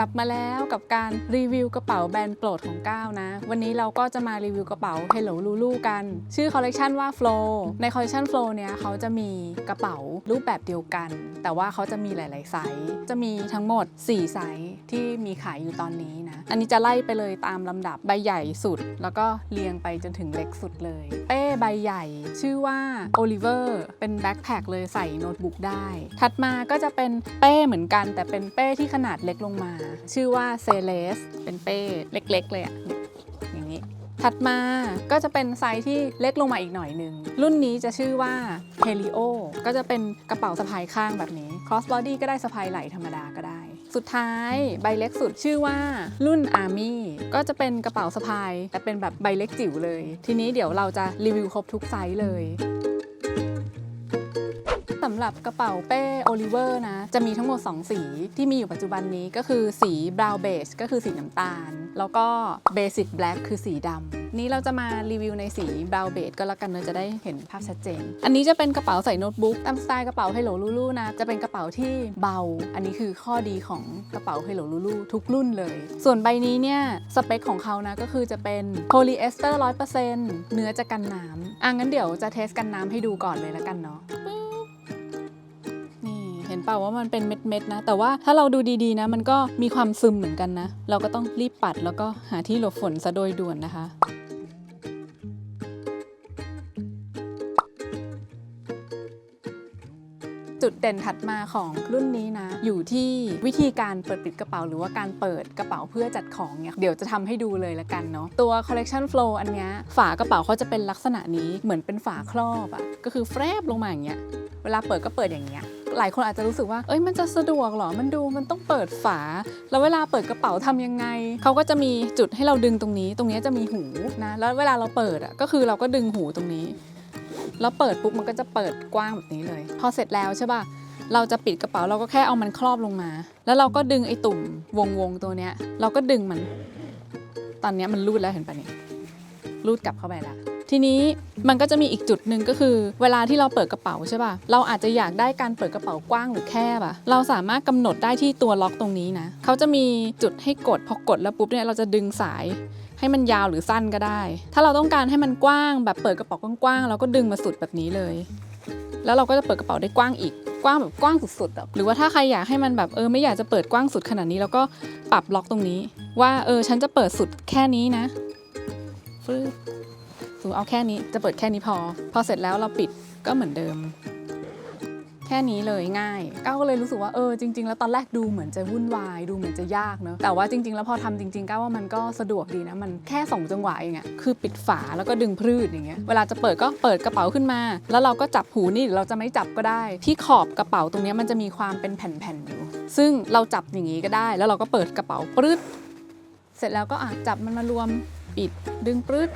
กลับมาแล้วกับการรีวิวกระเป๋าแบรนด์โปรดของก้าวนะ วันนี้เราก็จะมารีวิวกระเป๋า Hello Lulu กัน ชื่อคอลเลกชันว่า Flow ในคอลเลกชัน Flow เนี้ยเขาจะมีกระเป๋ารูปแบบเดียวกัน แต่ว่าเขาจะมีหลาย ๆ ไซส์จะมีทั้งหมด 4 ไซส์ที่มีขายอยู่ตอนนี้นะ อันนี้จะไล่ไปเลยตามลำดับใบใหญ่สุด แล้วก็เรียงไปจนถึงเล็กสุดเลย เป้ใบใหญ่ ชื่อว่า Oliver เป็นแบ็คแพคเลยใส่โน้ตบุ๊กได้ ถัดมาก็จะเป็นเป้เหมือนกัน แต่เป็นเป้ที่ขนาดเล็กลงมาชื่อว่า Celeste เป็นเป้เล็กๆเลยอะอย่างนี้ ถัดมาก็จะเป็นไซส์ที่เล็กลงมาอีกหน่อยหนึ่งรุ่นนี้จะชื่อว่า Helio ก็จะเป็นกระเป๋าสะพายข้างแบบนี้ cross body ก็ได้สะพายไหล่ธรรมดาก็ได้สุดท้ายใบเล็กสุดชื่อว่ารุ่น Army ก็จะเป็นกระเป๋าสะพาย แต่เป็นแบบใบเล็กจิ๋วเลย ทีนี้เดี๋ยวเราจะรีวิวครบทุกไซส์เลยำหรับกระเป๋าเป้ Oliver นะ จะมีทั้งหมด 2 สีที่มีอยู่ปัจจุบันนี้ก็คือสี brown beige ก็คือสีน้ำตาล แล้วก็ basic black คือสีดำนี้เราจะมารีวิวในสี brown beige ก็แล้วกันเนอะจะได้เห็นภาพชัดเจน อันนี้จะเป็นกระเป๋าใส่โน้ตบุ๊กตามสไตล์กระเป๋า Hello Lulu นะ จะเป็นกระเป๋าที่เบา อันนี้คือข้อดีของกระเป๋า Hello Lulu ทุกรุ่นเลย ส่วนใบนี้เนี่ยสเปคของเขานะก็คือจะเป็นโพลีเอสเตอร์100%เนื้อจะกันน้ำอะงั้นเดี๋ยวจะเทสกันน้ำให้ดูก่อนเลยแล้วกันเนาะ นเห็นเปล่าว่ามันเป็นเม็ดๆนะ แต่ว่าถ้าเราดูดีๆนะ มันก็มีความซึมเหมือนกันนะ เราก็ต้องรีบปัดแล้วก็หาที่หลบฝนซะโดยด่วนนะคะจุดเด่นถัดมาของรุ่นนี้นะ อยู่ที่วิธีการเปิดปิดกระเป๋า หรือว่าการเปิดกระเป๋าเพื่อจัดของเนี่ยเดี๋ยวจะทำให้ดูเลยละกันเนาะตัว collection flow อันเนี้ยฝากระเป๋าเขาจะเป็นลักษณะนี้เหมือนเป็นฝาครอบอะก็คือแฟบลงมาอย่างเงี้ยเวลาเปิดก็เปิดอย่างเงี้ย หลายคนอาจจะรู้สึกว่า เอ้ยมันจะสะดวกเหรอ มันดูมันต้องเปิดฝา แล้วเวลาเปิดกระเป๋าทำยังไง เขาก็จะมีจุดให้เราดึงตรงนี้ ตรงนี้จะมีหูนะ แล้วเวลาเราเปิดอะ ก็คือเราก็ดึงหูตรงนี้ แล้วเปิดปุ๊บมันก็จะเปิดกว้างแบบนี้เลย พอเสร็จแล้วใช่ป่ะ เราจะปิดกระเป๋าเราก็แค่เอามันครอบลงมา แล้วเราก็ดึงไอ้ตุ่มวงวงๆตัวเนี้ย เราก็ดึงมัน ตอนเนี้ยมันรูดแล้วเห็นปะเนี่ยรูดกลับเข้าไปแล้ว ทีนี้มันก็จะมีอีกจุดหนึ่งก็คือ เวลาที่เราเปิดกระเป๋าใช่ป่ะเราอาจจะอยากได้การเปิดกระเป๋ากว้างหรือแคบอะเราสามารถกำหนดได้ที่ตัวล็อกตรงนี้นะเขาจะมีจุดให้กดพอกดแล้วปุ๊บเนี่ยเราจะดึงสายให้มันยาวหรือสั้นก็ได้ ถ้าเราต้องการให้มันกว้างแบบเปิดกระเป๋ากว้างๆเราก็ดึงมาสุดแบบนี้เลย แล้วเราก็จะเปิดกระเป๋าได้กว้างอีกกว้างแบบกว้างสุดๆหรือว่าถ้าใครอยากให้มันแบบเออไม่อยากจะเปิดกว้างสุดขนาดนี้ แล้วก็ปรับล็อกตรงนี้ ว่าเออฉันจะเปิดสุดแค่นี้นะฟึบ สมมติเอาแค่นี้จะเปิดแค่นี้พอ พอเสร็จแล้วเราปิดก็เหมือนเดิม แค่นี้เลยง่ายก้าวก็เลยรู้สึกว่าเออจริง ๆ แล้วตอนแรกดูเหมือนจะวุ่นวายดูเหมือนจะยากเนอะแต่ว่าจริง ๆ แล้วพอทำจริงๆก้าวว่ามันก็สะดวกดีนะมันแค่สองจังหวะเองอะคือปิดฝาแล้วก็ดึงพืชอย่างเงี้ยเวลาจะเปิดก็เปิดกระเป๋าขึ้นมา แล้วเราก็จับหูนี่เราจะไม่จับก็ได้ ที่ขอบกระเป๋าตรงนี้มันจะมีความเป็นแผ่นๆอยู่ซึ่งเราจับอย่างนี้ก็ได้ แล้วเราก็เปิดกระเป๋าปรื๊ดเสร็จแล้วก็อะจับมันมารวมปิดดึงปรื๊ด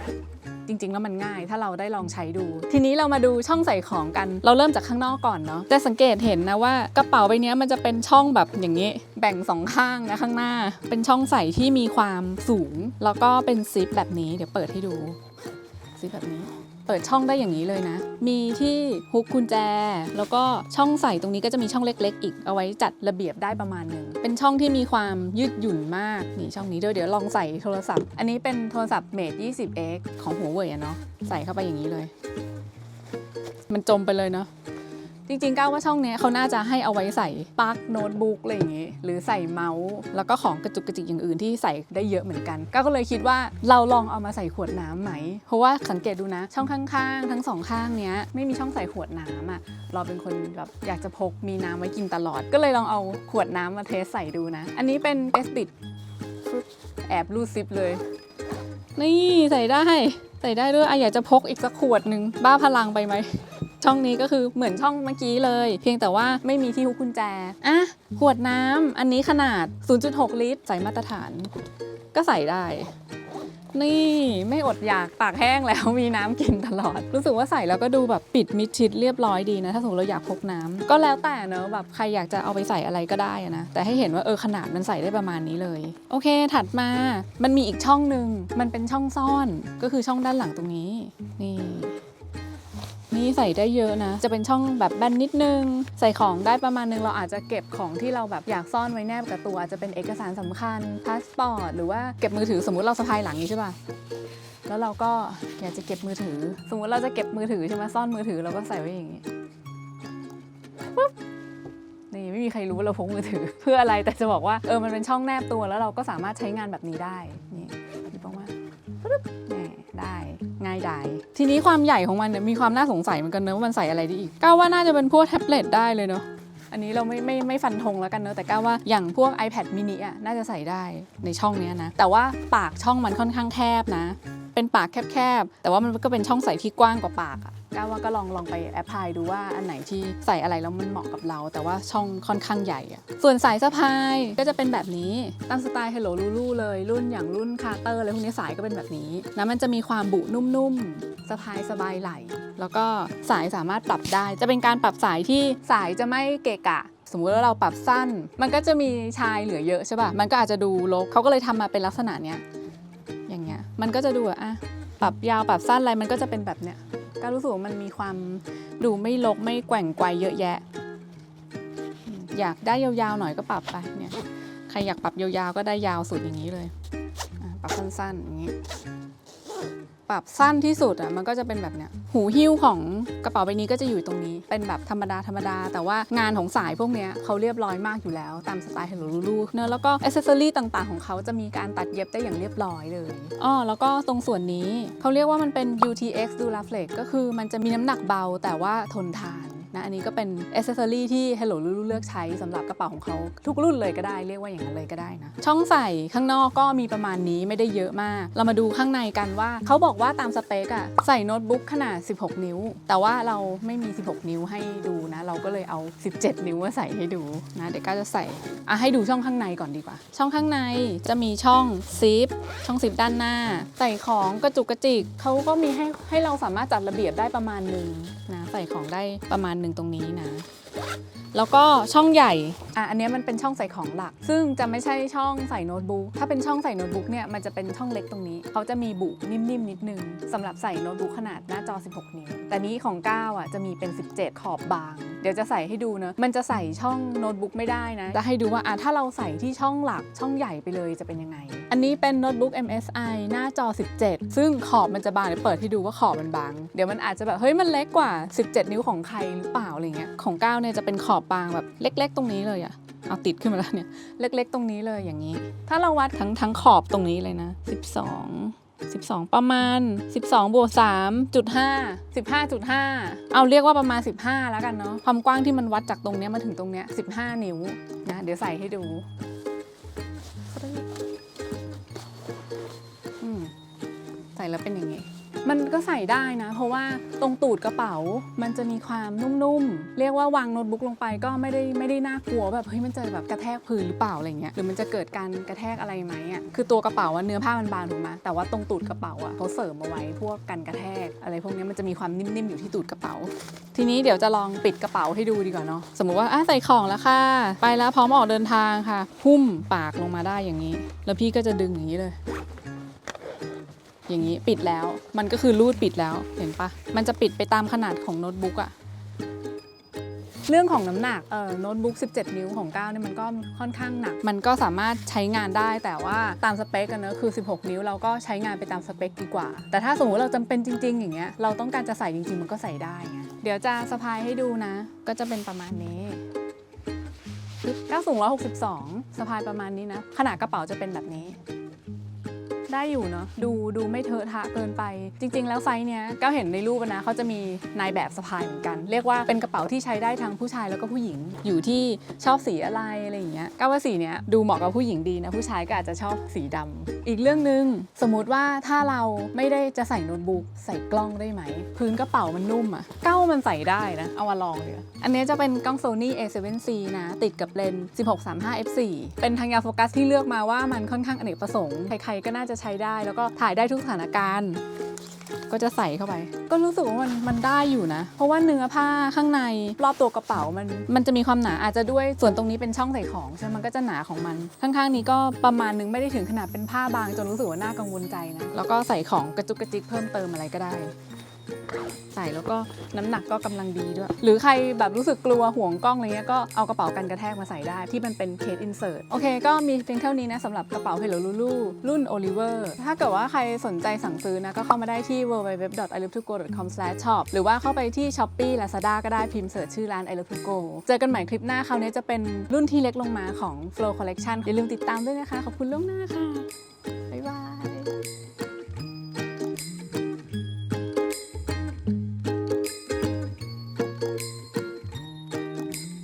จริงๆแล้วมันง่ายถ้าเราได้ลองใช้ดู ทีนี้เรามาดูช่องใส่ของกัน เราเริ่มจากข้างนอกก่อนเนาะจะสังเกตเห็นนะว่ากระเป๋าใบเนี้ยมันจะเป็นช่องแบบอย่างนี้ แบ่งสองข้างนะข้างหน้า เป็นช่องใส่ที่มีความสูง แล้วก็เป็นซิปแบบนี้เดี๋ยวเปิดให้ดู สิแบบนี้ เปิดช่องได้อย่างนี้เลยนะ มีที่ฮุกกุญแจ แล้วก็ช่องใส่ตรงนี้ก็จะมีช่องเล็ก ๆ อีกเอาไว้จัดระเบียบได้ประมาณหนึ่งเป็นช่องที่มีความยืดหยุ่นมากนี่ช่องนี้ด้วยเดี๋ยวลองใส่โทรศัพท์ อันนี้เป็นโทรศัพท์ Mate 20X ของหัวเว่ยอะเนาะใส่เข้าไปอย่างนี้เลย มันจมไปเลยเนาะ จริงๆก้าวว่าช่องเนี้ยเขาน่าจะให้เอาไว้ใส่ปลั๊กโน้ตบุ๊กอะไรอย่างงี้หรือใส่เมาส์ แล้วก็ของกระจุกกระจิกอย่างอื่นที่ใส่ได้เยอะเหมือนกันก้าวก็เลยคิดว่าเราลองเอามาใส่ขวดน้ำไหม เพราะว่าสังเกตดูนะ ช่องข้างๆ ทั้งสองข้างเนี้ยไม่มีช่องใส่ขวดน้ำอะเราเป็นคนแบบอยากจะพกมีน้ำไว้กินตลอด ก็เลยลองเอาขวดน้ำมาเทสใส่ดูนะ อันนี้เป็นเอสติดแอบรูดซิปเลย นี่ใส่ได้ใส่ได้ด้วยอะอยากจะพกอีกสักขวดหนึ่งบ้าพลังไปไหม ช่องนี้ก็คือเหมือนช่องเมื่อกี้เลย เพียงแต่ว่าไม่มีที่ฮุกกุญแจอะขวดน้ำอันนี้ขนาด 0.6 ลิตร ใส่มาตรฐาน ก็ใส่ได้นี่ไม่อดอยากปากแห้งแล้วมีน้ำกินตลอด รู้สึกว่าใส่แล้วก็ดูแบบปิดมิดชิดเรียบร้อยดีนะ ถ้าสมมติเราอยากพกน้ำก็แล้วแต่เนอะแบบใครอยากจะเอาไปใส่อะไรก็ได้นะแต่ให้เห็นว่าเออขนาดมันใส่ได้ประมาณนี้เลย โอเค ถัดมามันมีอีกช่องหนึ่งมันเป็นช่องซ่อนก็คือช่องด้านหลังตรงนี้ นี่ นี่ใส่ได้เยอะนะ จะเป็นช่องแบบแบนนิดนึง ใส่ของได้ประมาณนึง เราอาจจะเก็บของที่เราแบบอยากซ่อนไว้แนบกับตัวอาจจะเป็นเอกสารสำคัญ พาสปอร์ต หรือว่าเก็บมือถือสมมุติเราสะพายหลังนี้ใช่ป่ะ แล้วเราก็อยากจะเก็บมือถือ สมมุติเราจะเก็บมือถือใช่ไหมซ่อนมือถือเราก็ใส่ไว้อย่างนี้ปุ๊บนี่ไม่มีใครรู้ว่าเราพกมือถือ เพื่ออะไรแต่จะบอกว่าเออมันเป็นช่องแนบตัวแล้วเราก็สามารถใช้งานแบบนี้ได้นี่หยิบออกมาปุ๊บนี่ ได้ง่ายดายทีนี้ความใหญ่ของมันเนี่ยมีความน่าสงสัยเหมือนกันเนอะว่ามันใส่อะไรได้อีกก้าวว่าน่าจะเป็นพวกแท็บเล็ตได้เลยเนอะอันนี้เราไม่ไม่ไม่ฟันธงแล้วกันเนอะแต่ก้าวว่าอย่างพวก iPad mini อะน่าจะใส่ได้ในช่องเนี้ยนะแต่ว่าปากช่องมันค่อนข้างแคบนะ เป็นปากแคบๆ แต่ว่ามันก็เป็นช่องใส่ที่กว้างกว่าปากอะก้าวว่าก็ลองลองไปแอพพลายดูว่าอันไหนที่ใส่อะไรแล้วมันเหมาะกับเรา แต่ว่าช่องค่อนข้างใหญ่อะส่วนสายสะพายก็จะเป็นแบบนี้ตามสไตล์ Hello Lulu เลยรุ่นอย่างรุ่นคาร์เตอร์อะไรพวกนี้สายก็เป็นแบบนี้แล้วมันจะมีความบุนุ่มๆสะพายสบายไหล แล้วก็สายสามารถปรับได้ จะเป็นการปรับสายที่สายจะไม่เกะกะสมมุติว่าเราปรับสั้น มันก็จะมีชายเหลือเยอะใช่ป่ะ มันก็อาจจะดูรกเขาก็เลยทำมาเป็นลักษณะเนี้ย มันก็จะดูแบบอะปรับยาวปรับสั้นอะไรมันก็จะเป็นแบบเนี้ยก็รู้สึกว่ามันมีความดูไม่ลกไม่แกว่งไกวเยอะแยะ อยากได้ยาวๆหน่อยก็ปรับไปเนี่ยใครอยากปรับยาวๆก็ได้ยาวสุดอย่างนี้เลยปรับสั้นๆอย่างนี้ ปรับสั้นที่สุดอะมันก็จะเป็นแบบเนี้ยหูหิ้วของกระเป๋าใบนี้ก็จะอยู่ตรงนี้ เป็นแบบธรรมดาธรรมดา แต่ว่างานของสายพวกเนี้ยเขาเรียบร้อยมากอยู่แล้ว ตามสไตล์ Hello Lulu เนอะแล้วก็อ c เซอรี่ต่างๆ ของเขาจะมีการตัดเย็บได้อย่างเรียบร้อยเลยอ๋อแล้วก็ตรงส่วนนี้เขาเรียกว่ามันเป็น UTX Duraflex ก็คือมันจะมีน้ำหนักเบาแต่ว่าทนทาน นะอันนี้ก็เป็นอ c เซอรี่ที่ Hello Lulu เลือกใช้สำหรับกระเป๋าของเขาทุกรุ่นเลยก็ได้เรียกว่าอย่างนั้นเลยก็ได้นะ ช่องใส่ข้างนอกก็มีประมาณนี้ไม่ได้เยอะมาก เรามาดูข้างในกันว่า เขาบอกว่าตามสเปคอะใส่โน้ตบุ๊กขนาด 16 นิ้ว แต่ว่าเราไม่มี 16 นิ้วให้ดูนะ เราก็เลยเอา 17 นิ้วมาใส่ให้ดูนะเดี๋ยวก็จะใส่อะให้ดูช่องข้างในก่อนดีกว่า ช่องข้างในจะมีช่องซิปช่องซิปด้านหน้า ใส่ของกระจุกกระจิกเขาก็มีให้ให้เราสามารถจัดระเบียบได้ประมาณนึงนะใส่ของได้ประมาณหนึ่งตรงนี้นะ แล้วก็ช่องใหญ่อะอันนี้มันเป็นช่องใส่ของหลัก ซึ่งจะไม่ใช่ช่องใส่โน้ตบุ๊กถ้าเป็นช่องใส่โน้ตบุ๊กเนี่ยมันจะเป็นช่องเล็กตรงนี้ เขาจะมีบุนิ่มๆนิดนึงสำหรับใส่โน้ตบุ๊กขนาดหน้าจอ 16 นิ้ว แต่นี้ของ 9 อะจะมีเป็น 17 ขอบบาง เดี๋ยวจะใส่ให้ดูนะมันจะใส่ช่องโน้ตบุ๊กไม่ได้นะจะให้ดูว่าอะถ้าเราใส่ที่ช่องหลักช่องใหญ่ไปเลยจะเป็นยังไง อันนี้เป็นโน้ตบุ๊ก MSI หน้าจอ 17 ซึ่งขอบมันจะบางเดี๋ยวเปิดให้ดูว่าขอบมันบาง เดี๋ยวมันอาจจะแบบเฮ้ยมันเล็กกว่า 17 นิ้วของใครหรือเปล่าอะไรเงี้ยของก้าวเนี่ยจะเป็นขอบบางแบบเล็ก ๆ ตรงนี้เลย เอาติดขึ้นมาแล้วเนี่ย เล็กๆ ตรงนี้เลยอย่างนี้ ถ้าเราวัดทั้งทั้งขอบตรงนี้เลยนะ 12 12 ประมาณ 12บวก3.5 15.5 เอาเรียกว่าประมาณ 15 แล้วกันเนาะ ความกว้างที่มันวัดจากตรงเนี้ยมาถึงตรงเนี้ย15 นิ้วนะ เดี๋ยวใส่ให้ดูใส่แล้วเป็นอย่างนี้ มันก็ใส่ได้นะ เพราะว่าตรงตูดกระเป๋ามันจะมีความนุ่มๆ เรียกว่าวางโน้ตบุ๊กลงไปก็ไม่ได้ไม่ได้น่ากลัวแบบเฮ้ยมันจะแบบกระแทกพื้นหรือเปล่าอะไรเงี้ยหรือมันจะเกิดการกระแทกอะไรไหมอะคือตัวกระเป๋าอะเนื้อผ้ามันบางถูกไหมแต่ว่าตรงตูดกระเป๋าอะเขาเสริมมาไว้พวกกันกระแทก อะไรพวกนี้มันจะมีความนิ่มๆอยู่ที่ตูดกระเป๋า ทีนี้เดี๋ยวจะลองปิดกระเป๋าให้ดูดีกว่าเนาะสมมุติว่าอะใส่ของแล้วค่ะ ไปแล้วพร้อมออกเดินทางค่ะ หุ้มปากลงมาได้อย่างนี้ แล้วพี่ก็จะดึงอย่างนี้เลย อย่างนี้ปิดแล้ว มันก็คือรูดปิดแล้วเห็นปะมันจะปิดไปตามขนาดของโน้ตบุ๊กอะเรื่องของน้ำหนักเออโน้ตบุ๊ก 17 นิ้วของก้าเนี่ยมันก็ค่อนข้างหนัก มันก็สามารถใช้งานได้แต่ว่าตามสเปคกันเนอะคือ 16 นิ้วเราก็ใช้งานไปตามสเปคดีกว่า แต่ถ้าสมมติเราจำเป็นจริง ๆ อย่างเงี้ยเราต้องการจะใส่จริง ๆ มันก็ใส่ได้ไงเดี๋ยวจะสะพายให้ดูนะ ก็จะเป็นประมาณนี้ก้าสูง162สะพายประมาณนี้นะ ขนาดกระเป๋าจะเป็นแบบนี้ ได้อยู่เนาะดูดูไม่เทอะทะเกินไป จริง ๆ แล้วไซส์เนี้ยก็เห็นในรูปนะเขาจะมีนายแบบสะพายเหมือนกัน เรียกว่าเป็นกระเป๋าที่ใช้ได้ทั้งผู้ชายแล้วก็ผู้หญิงอยู่ที่ชอบสีอะไรอะไรอย่างเงี้ยก้าวว่าสีเนี้ยดูเหมาะกับผู้หญิงดีนะผู้ชายก็อาจจะชอบสีดำอีกเรื่องหนึ่งสมมุติว่าถ้าเราไม่ได้จะใส่โน้ตบุ๊กใส่กล้องได้ไหม พื้นกระเป๋ามันนุ่มอะก้าวมันใส่ได้นะเอามาลองเลยอันเนี้ยจะเป็นกล้อง Sony A7C นะติดกับเลนส์16-35 f4 เป็นทางยาโฟกัสที่เลือกมาว่ามันค่อนข้างอเนกประสงค์ใครๆก็น่าจะใช้ได้ แล้วก็ถ่ายได้ทุกสถานการณ์ ก็จะใส่เข้าไป ก็รู้สึกว่ามันมันได้อยู่นะ เพราะว่าเนื้อผ้าข้างในรอบตัวกระเป๋ามันมันจะมีความหนาอาจจะด้วยส่วนตรงนี้เป็นช่องใส่ของใช่มมันก็จะหนาของมัน ข้างๆนี้ก็ประมาณนึงไม่ได้ถึงขนาดเป็นผ้าบางจนรู้สึกว่าน่ากังวลใจนะแล้วก็ใส่ของกระจุกกระจิกเพิ่มเติมอะไรก็ได้ ใส่แล้วก็น้ำหนักก็กำลังดีด้วย หรือใครแบบรู้สึกกลัวห่วงกล้องอะไรเงี้ยก็เอากระเป๋ากันกระแทกมาใส่ได้ที่มันเป็นเคสอินเสิร์ตโอเคก็มีเพียงเท่านี้นะสำหรับกระเป๋า Hello Lulu รุ่น Oliver ถ้าเกิดว่าใครสนใจสั่งซื้อนะ ก็เข้ามาได้ที่ www.ilovetogo.com/shop หรือว่าเข้าไปที่ Shopee Lazada ก็ได้พิมพ์เสิร์ชชื่อร้าน I Love To Go เจอกันใหม่คลิปหน้าคราวนี้จะเป็นรุ่นที่เล็กลงมาของ Flow Collection อย่าลืมติดตามด้วยนะคะขอบคุณล่วงหน้าค่ะบ๊ายบาย